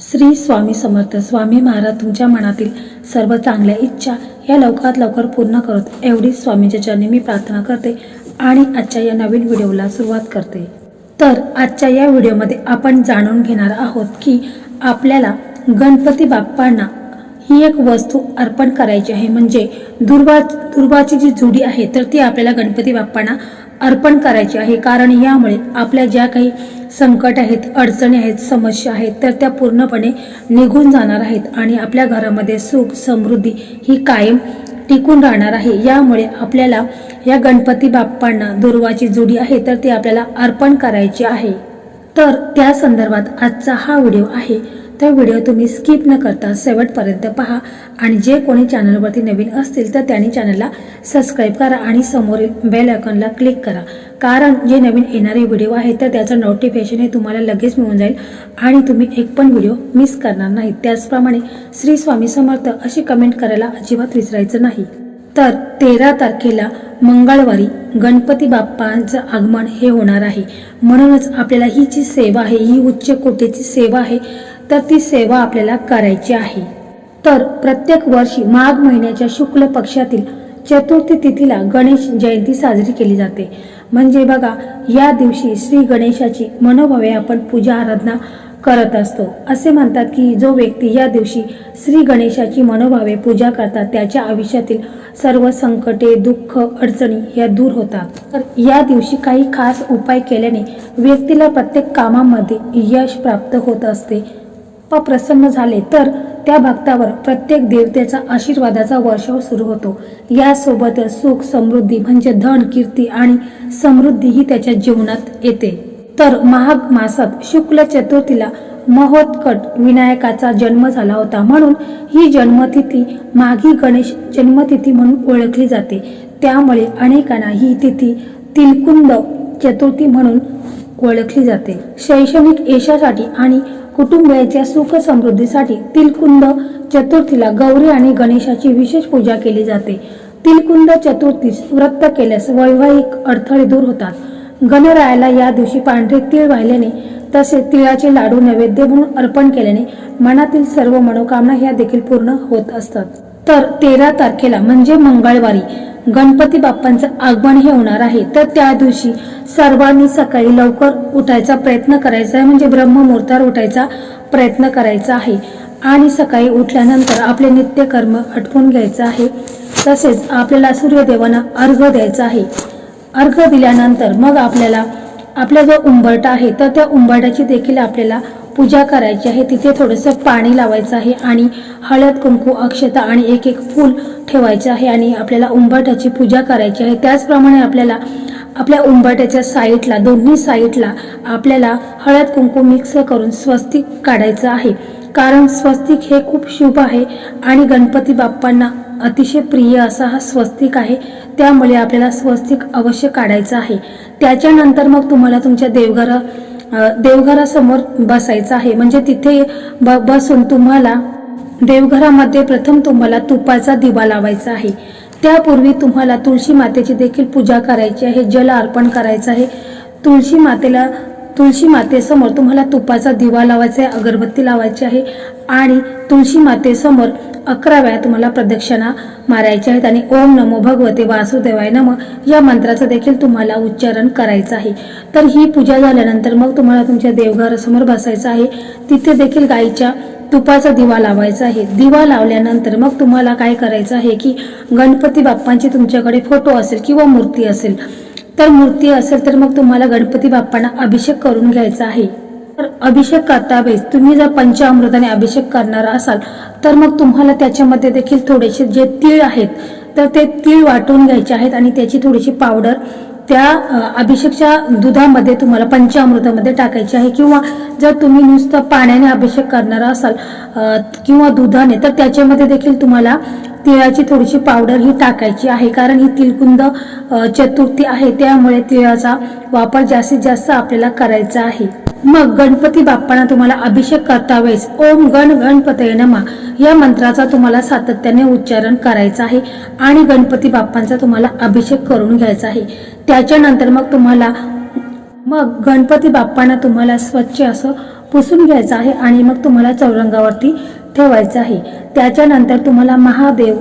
श्री स्वामी समर्थ स्वामी महाराज तुमच्या मनातील सर्व चांगल्या इच्छा या लवकरात लवकर पूर्ण करत एवढीच स्वामीच्या चरणी मी प्रार्थना करते आणि आजच्या या नवीन व्हिडिओला सुरुवात करते. तर आजच्या या व्हिडिओमध्ये आपण जाणून घेणार आहोत की आपल्याला गणपती बाप्पांना ही एक वस्तू अर्पण करायची आहे. म्हणजे दुर्वा दुर्वाची जी जुडी आहे तर ती आपल्याला गणपती बाप्पांना अर्पण करायची आहे. कारण यामुळे आपल्या ज्या काही संकट आहेत अडचणी आहेत समस्या आहेत तर त्या पूर्णपणे निघून जाणार आहेत आणि आपल्या घरामध्ये सुख समृद्धी ही कायम टिकून राहणार आहे. यामुळे आपल्याला या गणपती बाप्पांना दुर्वाची जुडी आहे तर ती आपल्याला अर्पण करायची आहे. तर त्या संदर्भात आजचा हा व्हिडिओ आहे. तर व्हिडिओ तुम्ही स्किप न करता शेवटपर्यंत पहा आणि जे कोणी चॅनलवरती नवीन असतील तर त्यांनी चॅनलला सबस्क्राईब करा आणि समोरील बेल आयकॉनला क्लिक करा. कारण जे नवीन येणारे व्हिडिओ आहेत तर त्याचं नोटिफिकेशन हे तुम्हाला लगेच मिळून जाईल आणि तुम्ही एक पण व्हिडिओ मिस करणार नाही. त्याचप्रमाणे श्री स्वामी समर्थ अशी कमेंट करायला अजिबात विसरायचं नाही. तर तेरा तारखेला मंगळवारी गणपती बाप्पांचं आगमन हे होणार आहे. म्हणूनच आपल्याला ही जी सेवा आहे ही उच्च कोटीची सेवा आहे तर ती सेवा आपल्याला करायची आहे. तर प्रत्येक वर्षी माघ महिन्याच्या शुक्ल पक्षातील चतुर्थी तिथीला गणेश जयंती साजरी केली जाते. म्हणजे बघा या दिवशी श्री गणेशाची मनोभावे आपण पूजा आराधना करत असतो. असे म्हणतात की जो व्यक्ती या दिवशी श्री गणेशाची मनोभावे पूजा करतात त्याच्या आयुष्यातील सर्व संकटे दुःख अडचणी या दूर होतात. तर या दिवशी काही खास उपाय केल्याने व्यक्तीला प्रत्येक कामामध्ये यश प्राप्त होत असते. प्रसन्न झाले तर त्या भक्तावर प्रत्येक देवतेचा आशीर्वादाचा वर्षाव सुरू होतो. यासोबतच सुख समृद्धी म्हणजे धन कीर्ती आणि समृद्धी ही त्याच्या जीवनात येते. तर महाग मासात शुक्ल चतुर्थीला महोत्कट विनायकाचा जन्म झाला होता म्हणून ही जन्मतिथी माघी गणेश जन्मतिथी म्हणून ओळखली जाते. त्यामुळे अनेकांना ही तिथी तिलकुंद चतुर्थी म्हणून ओळखली जाते. शैक्षणिक यशासाठी आणि कुटुंबियाच्या सुख समृद्धीसाठी तिलकुंद चतुर्थीला गौरी आणि गणेशाची विशेष पूजा केली जाते. तिलकुंद चतुर्थीस व्रत केल्यास वैवाहिक अडथळे दूर होतात. गणरायाला या दिवशी पांढरे तीळ वाहिल्याने तसेच तिळाचे लाडू नैवेद्य म्हणून अर्पण केल्याने मनातील सर्व मनोकामना ह्या देखील पूर्ण होत असतात. तर तेरा तारखेला म्हणजे मंगळवारी गणपती बाप्पांचं आगमन हे होणार आहे. तर त्या दिवशी सर्वांनी सकाळी लवकर उठायचा प्रयत्न करायचा आहे म्हणजे ब्रह्ममुहूर्तावर उठायचा प्रयत्न करायचा आहे. आणि सकाळी उठल्यानंतर आपले नित्यकर्म आटपून घ्यायचं आहे. तसेच आपल्याला सूर्यदेवांना अर्घ द्यायचा आहे. अर्घ दिल्यानंतर मग आपल्याला आपला जो उंबरटा आहे तर त्या उंबरट्याची देखील आपल्याला पूजा करायची आहे तिथे थोडंसं पाणी लावायचं आहे आणि हळद कुंकू अक्षता आणि एक एक फूल ठेवायचं आहे आणि आपल्याला उंबरट्याची पूजा करायची आहे. त्याचप्रमाणे आपल्याला आपल्या उंबाट्याच्या साईडला दोन्ही साईडला आपल्याला हळद कुंकू मिक्स करून स्वस्तिक काढायचं आहे. कारण स्वस्तिक हे खूप शुभ आहे आणि गणपती बाप्पांना अतिशय प्रिय असा हा स्वस्तिक आहे. त्यामुळे आपल्याला स्वस्तिक अवश्य काढायचं आहे. त्याच्यानंतर मग तुम्हाला तुमच्या देवघरा देवघरासमोर बसायचं आहे. म्हणजे तिथे ब बसून तुम्हाला देवघरामध्ये प्रथम तुम्हाला तुपाचा दिवा लावायचा आहे. त्यापूर्वी तुम्हाला तुळशी मातेची देखील पूजा करायची आहे जल अर्पण करायचं आहे. तुळशी मातेला तुळशी मातेसमोर तुम्हाला तुपाचा दिवा लावायचा आहे अगरबत्ती लावायची आहे आणि तुळशी मातेसमोर अकरा वेळा तुम्हाला प्रदक्षिणा मारायच्या आहेत आणि ओम नमो भगवते वासुदेवाय नम या मंत्राचं देखील तुम्हाला उच्चारण करायचं आहे. तर ही पूजा झाल्यानंतर मग तुम्हाला तुमच्या देवघरासमोर बसायचं आहे. तिथे देखील गाईच्या तुपाचा दिवा लावायचा आहे. दिवा लावल्यानंतर मग तुम्हाला काय करायचं आहे की गणपती बाप्पांची तुमच्याकडे फोटो असेल किंवा मूर्ती असेल तर मूर्ती असेल तर मग तुम्हाला गणपती बाप्पांना अभिषेक करून घ्यायचा आहे. तर अभिषेक करता वेळेस तुम्ही जर पंचामृताने अभिषेक करणार असाल तर मग तुम्हाला त्याच्यामध्ये देखील थोडेसे जे तीळ आहेत तर ते तीळ वाटून घ्यायचे आहेत आणि त्याची थोडीशी पावडर त्या अभिषेकच्या दुधामध्ये तुम्हाला पंचामृतामध्ये टाकायची आहे. किंवा जर तुम्ही नुसतं पाण्याने अभिषेक करणार असाल किंवा दुधाने तर त्याच्यामध्ये देखील तुम्हाला तिळाची थोडीशी पावडर ही टाकायची आहे. कारण ही तिलकुंद चतुर्थी आहे. त्यामुळे तिळाचा वापर जास्तीत जास्त आपल्याला करायचा आहे. मग गणपती बाप्पांना तुम्हाला अभिषेक करता वेळेस ओम गण गणपतये नमा. या मंत्राचा तुम्हाला सातत्याने उच्चारण करायचा आहे आणि गणपती बाप्पांचा तुम्हाला अभिषेक करून घ्यायचा आहे. त्याच्यानंतर मग तुम्हाला मग गणपती बाप्पांना तुम्हाला स्वच्छ असं पुसून घ्यायचं आहे आणि मग तुम्हाला चौरंगावरती ठेवायचं आहे. त्याच्यानंतर तुम्हाला महादेव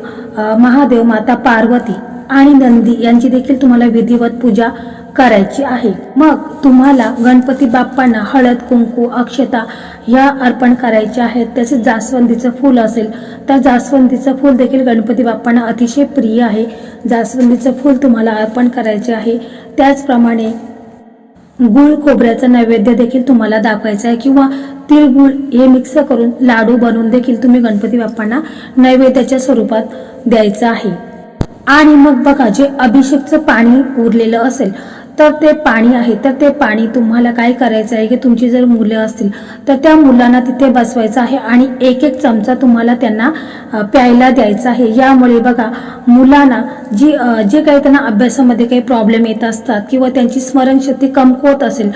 महादेव माता पार्वती आणि नंदी यांची देखील तुम्हाला विधिवत पूजा करायची आहे. मग तुम्हाला गणपती बाप्पांना हळद कुंकू अक्षता ह्या अर्पण करायच्या आहेत. तसेच जास्वंदीचं फूल असेल तर जास्वंदीचं फूल देखील गणपती बाप्पांना अतिशय प्रिय आहे. जास्वंदीचं फूल तुम्हाला अर्पण करायचे आहे. त्याचप्रमाणे गुळ खोबऱ्याचं नैवेद्य देखील तुम्हाला दाखवायचं आहे किंवा तिळगुळ हे मिक्स करून लाडू बनवून देखील तुम्ही गणपती बाप्पांना नैवेद्याच्या स्वरूपात द्यायचं आहे. आणि मग बघा जे अभिषेकचं पाणी उरलेलं असेल तर ते पाणी आहे. तर ते पाणी तुम्हाला काय करायचं आहे की तुमची जर मुलं असतील तर त्या मुलांना तिथे बसवायचं आहे आणि एक एक चमचा तुम्हाला त्यांना प्यायला द्यायचा आहे. यामुळे बघा मुलांना जी जे काही त्यांना अभ्यासामध्ये काही प्रॉब्लेम येत असतात किंवा त्यांची स्मरणशक्ती कमकुवत असेल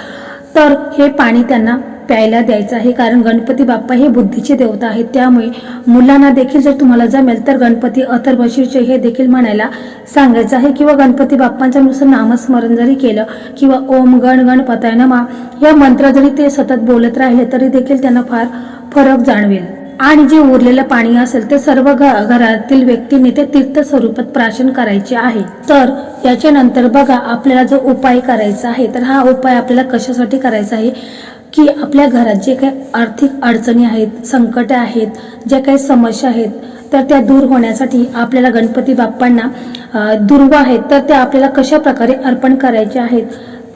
तर हे पाणी त्यांना प्यायला द्यायचं आहे. कारण गणपती बाप्पा हे बुद्धीचे देवता आहेत. त्यामुळे मुलांना देखील जर तुम्हाला जमेल तर गणपती अथर्वशीरचे हे देखील म्हणायला सांगायचं आहे. किंवा गणपती बाप्पांच्या नुसतं नामस्मरण जरी केलं किंवा ओम गण गणपताय नमा या मंत्र जरी ते सतत बोलत राहिले तरी देखील त्यांना फार फरक जाणवेल. आणि जे उरलेलं पाणी असेल ते सर्व घ- घरातील व्यक्तींनी ते तीर्थ स्वरूपात प्राशन करायचे आहे. तर याच्यानंतर बघा आपल्याला जो उपाय करायचा आहे तर हा उपाय आपल्याला कशासाठी करायचा आहे? की आपल्या घरात जे काही आर्थिक अडचणी आहेत संकट आहेत ज्या काही समस्या आहेत तर त्या दूर होण्यासाठी आपल्याला गणपती बाप्पांना दुर्ग दुर्वा आहेत तर त्या आपल्याला कशा प्रकारे अर्पण करायचे आहेत?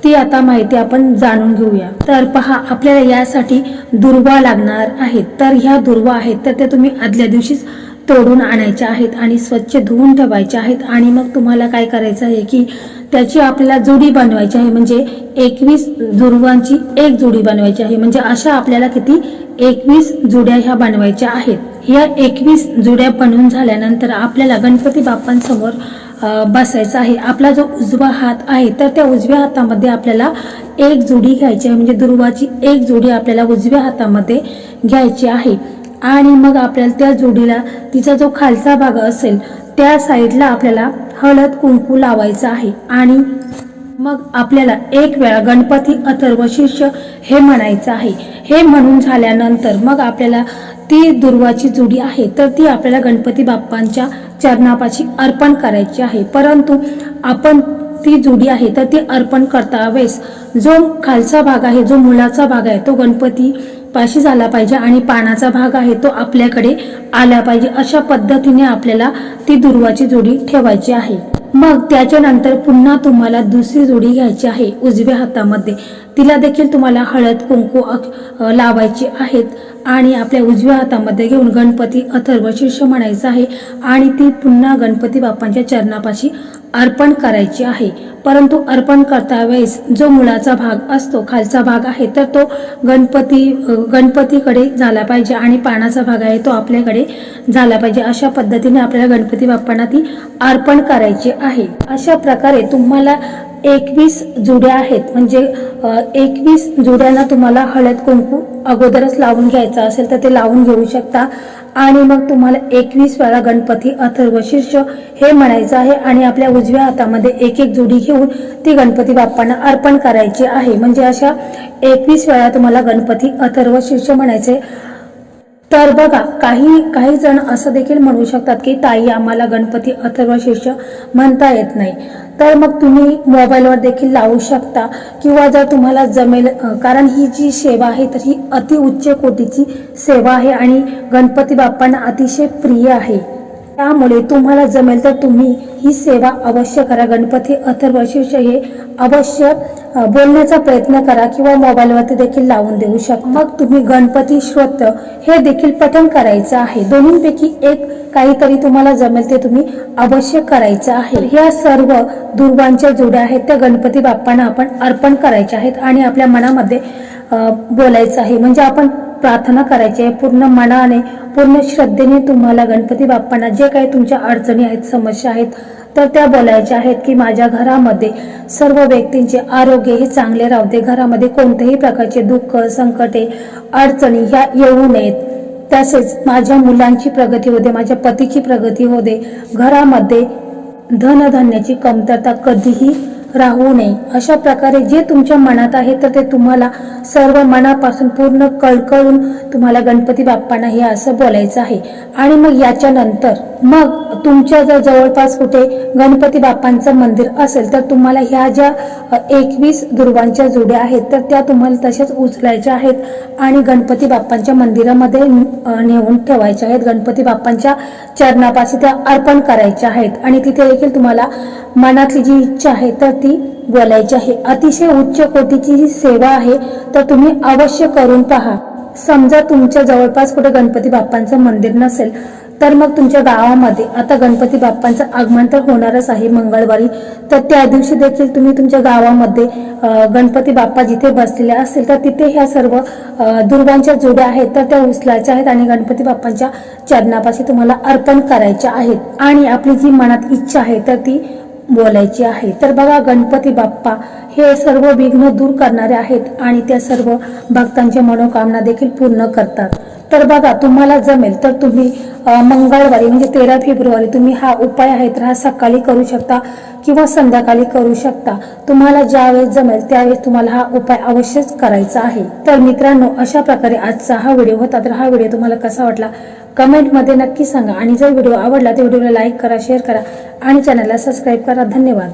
ती आता माहिती आपण जाणून घेऊया. तर पहा आपल्याला यासाठी दुर्वा लागणार आहेत तर ह्या दुर्वा आहेत तर त्या तुम्ही आदल्या दिवशीच तोडून आणायच्या आहेत आणि स्वच्छ धुवून ठेवायच्या आहेत. आणि मग तुम्हाला काय करायचं आहे की त्याची आपल्याला जोडी बनवायची आहे. म्हणजे एकवीस दुर्वांची एक जोडी बनवायची आहे. म्हणजे अशा आपल्याला किती? एकवीस जुड्या ह्या बनवायच्या आहेत. ह्या एकवीस जुड्या बनवून झाल्यानंतर आपल्याला गणपती बाप्पांसमोर बसायचं आहे. आपला जो उजवा हात आहे तर त्या उजव्या हातामध्ये आपल्याला एक जोडी घ्यायची आहे. म्हणजे दुर्वाची एक जोडी आपल्याला उजव्या हातामध्ये घ्यायची आहे. आणि मग आपल्याला त्या जोडीला तिचा जो खालचा भाग असेल त्या साईडला आपल्याला हळद कुंकू लावायचं आहे. आणि मग आपल्याला एक वेळा गणपती अथर्व शिष्य हे म्हणायचं आहे. हे म्हणून झाल्यानंतर मग आपल्याला ती दुर्वाची जोडी आहे. तर ती आपल्याला गणपती बाप्पांच्या चरणापाशी अर्पण करायची आहे. परंतु आपण ती जुडी आहे तर ती अर्पण करता वेळेस जो खालचा भाग आहे जो मुलाचा भाग आहे तो गणपती पाशी झाला पाहिजे आणि पानाचा भाग आहे तो आपल्याकडे आला पाहिजे अशा पद्धतीने आपल्याला ती दुर्वाची जोडी ठेवायची आहे. मग त्याच्यानंतर पुन्हा तुम्हाला दुसरी जोडी घ्यायची आहे उजव्या हातामध्ये. तिला देखील तुम्हाला हळद कुंकू लावायची आहेत. आणि आपल्या उजव्या हातामध्ये घेऊन गणपती अथर्व शीर्ष म्हणायचं आहे. आणि ती पुन्हा गणपती बाप्पांच्या चरणापाशी अर्पण करायची आहे. परंतु अर्पण करता वेळेस जो मुळाचा भाग असतो खालचा भाग आहे तर तो गणपती गणपतीकडे झाला पाहिजे आणि पानाचा भाग आहे तो आपल्याकडे झाला पाहिजे. अशा पद्धतीने आपल्याला गणपती बाप्पांना ती अर्पण करायची आहे. अशा प्रकारे तुम्हाला एकवीस जुड्या आहेत. म्हणजे एकवीस जुड्यांना तुम्हाला हळद कुंकू अगोदरच लावून घ्यायचं असेल तर ते लावून घेऊ शकता. आणि मग तुम्हाला एकवीस वेळा गणपती अथर्व शीर्ष हे म्हणायचं आहे आणि आपल्या उजव्या हातामध्ये एक एक जोडी घेऊन ती गणपती बाप्पांना अर्पण करायची आहे. म्हणजे अशा एकवीस वेळा तुम्हाला गणपती अथर्व शीर्ष म्हणायचे. तर बघा काही काही जण असं देखील म्हणू शकतात की ताई आम्हाला गणपती अथर्व शीर्ष म्हणता येत नाही. तर मग तुम्ही मोबाईलवर देखील लावू शकता. किंवा जर तुम्हाला जमेल कारण ही जी सेवा आहे तर ही अति उच्च कोटीची सेवा आहे आणि गणपती बाप्पांना अतिशय प्रिय आहे. त्यामुळे तुम्हाला जमेल तर तुम्ही ही सेवा अवश्य करा. गणपती अथर्व शीर्ष हे अवश्य बोलण्याचा प्रयत्न करा किंवा मोबाईलवरती देखील लावून देऊ शकता. मग तुम्ही गणपती श्रोत हे देखील पठण करायचं आहे. दोन्हीपैकी एक काहीतरी तुम्हाला जमेल ते तुम्ही अवश्य करायचं आहे. ह्या सर्व दुर्वांच्या जोड्या आहेत त्या गणपती बाप्पांना आपण अर्पण करायच्या आहेत आणि आपल्या मनामध्ये बोलायचं आहे. म्हणजे आपण प्रार्थना करायची आहे पूर्ण मनाने पूर्ण श्रद्धेने तुम्हाला गणपती बाप्पांना जे काही तुमच्या अडचणी आहेत समस्या आहेत तर त्या बोलायच्या आहेत की माझ्या घरामध्ये सर्व व्यक्तींचे आरोग्य हे चांगले राहते. घरामध्ये कोणत्याही प्रकारचे दुःख संकटे अडचणी ह्या येऊ नयेत. तसेच माझ्या मुलांची प्रगती होते माझ्या पतीची प्रगती होते घरामध्ये धनधान्याची कमतरता कधीही राहू नये. अशा प्रकारे जे तुमच्या मनात आहे तर ते तुम्हाला सर्व मनापासून पूर्ण कळकळून तुम्हाला गणपती बाप्पांना हे असं बोलायचं आहे. आणि मग याच्यानंतर मग तुमच्या जर जवळपास कुठे गणपती बाप्पांचं मंदिर असेल तर तुम्हाला ह्या ज्या एकवीस दुर्वांच्या जोड्या आहेत तर त्या तुम्हाला तशाच उचलायच्या आहेत आणि गणपती बाप्पांच्या मंदिरामध्ये नेऊन ठेवायच्या आहेत. गणपती बाप्पांच्या चरणापाशी त्या अर्पण करायच्या आहेत. आणि तिथे देखील तुम्हाला मनातली जी इच्छा आहे तर ती बोलायची आहे. अतिशय उच्च कोटीची ही सेवा आहे तर तुम्ही अवश्य करून पहा. समजा तुमच्या जवळपास कुठे गणपती बाप्पांचं मंदिर नसेल तर मग तुमच्या गावामध्ये आता गणपती बाप्पांचं आगमन तर होणारच आहे मंगळवारी. तर त्या दिवशी देखील तुम्ही तुमच्या गावामध्ये गणपती बाप्पा जिथे बसलेले असतील तर तिथे ह्या सर्व दुर्गांच्या जोड्या आहेत तर त्या उचलायच्या आहेत आणि गणपती बाप्पांच्या चरणापाशी तुम्हाला अर्पण करायच्या आहेत. आणि आपली जी मनात इच्छा आहे तर ती बोलायची आहे. तर बघा गणपती बाप्पा हे सर्व विघ्न दूर करणारे आहेत आणि त्या सर्व भक्तांच्या मनोकामना देखील पूर्ण करतात. तर बघा तुम्हाला जमेल तर तुम्ही मंगळवारी म्हणजे तेरा फेब्रुवारी तुम्ही हा उपाय आहे तर हा सकाळी करू शकता किंवा संध्याकाळी करू शकता. तुम्हाला ज्यावेळेस जमेल त्यावेळेस तुम्हाला हा उपाय अवश्यच करायचा आहे. तर मित्रांनो अशा प्रकारे आजचा हा व्हिडिओ होता. तर हा व्हिडिओ तुम्हाला कसा वाटला कमेंटमध्ये नक्की सांगा. आणि जर व्हिडिओ आवडला तर व्हिडिओला लाईक करा शेअर करा आणि चॅनलला सबस्क्राईब करा. धन्यवाद.